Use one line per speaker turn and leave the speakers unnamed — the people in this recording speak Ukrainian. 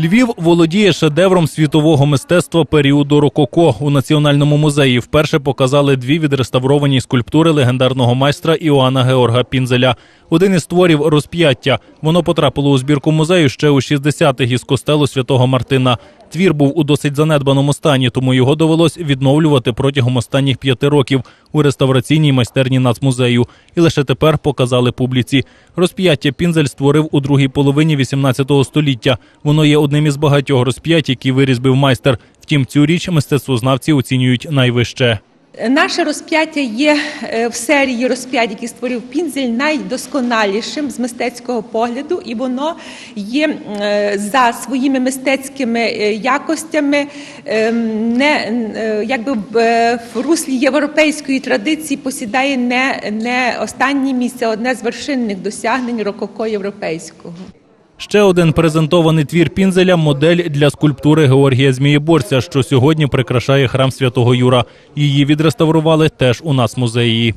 Львів володіє шедевром світового мистецтва періоду рококо. У національному музеї вперше показали дві відреставровані скульптури легендарного майстра Іоанна Георга Пінзеля. Один із творів розп'яття. Воно потрапило у збірку музею ще у 60-х із костелу святого Мартина. Твір був у досить занедбаному стані, тому його довелось відновлювати протягом останніх п'яти років у реставраційній майстерні нацмузею. І лише тепер показали публіці. Розп'яття Пінзель створив у другій половині 18 століття. Воно є одним із багатьох розп'ять, які вирізбив майстер. Втім, цю річ мистецтвознавці оцінюють найвище.
Наше розп'яття є е, в серії розп'ять, які створив Пінзель, найдосконалішим з мистецького погляду, і воно є е, за своїми мистецькими е, якостями е, не якби в руслі європейської традиції посідає не, не останнє місце, одне з вершинних досягнень рококо європейського.
Ще один презентований твір Пінзеля модель для скульптури Георгія Змієборця, що сьогодні прикрашає храм святого Юра. Її відреставрували теж у нас музеї.